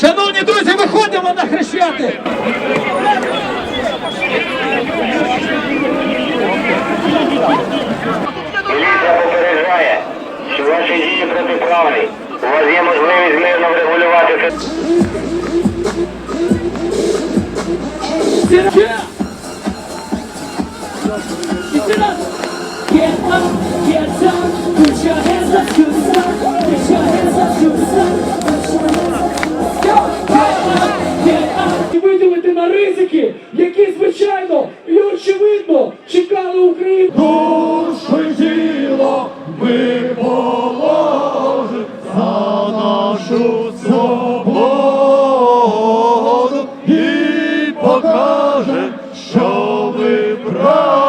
Шановні друзі, виходимо на хрещати! Ваші дії протиправні. У вас є можливість мирно врегулювати це. Виділити на ризики, які, звичайно, і очевидно чекали Україну. Душу й ми нашу свободу і покаже, що ми праві.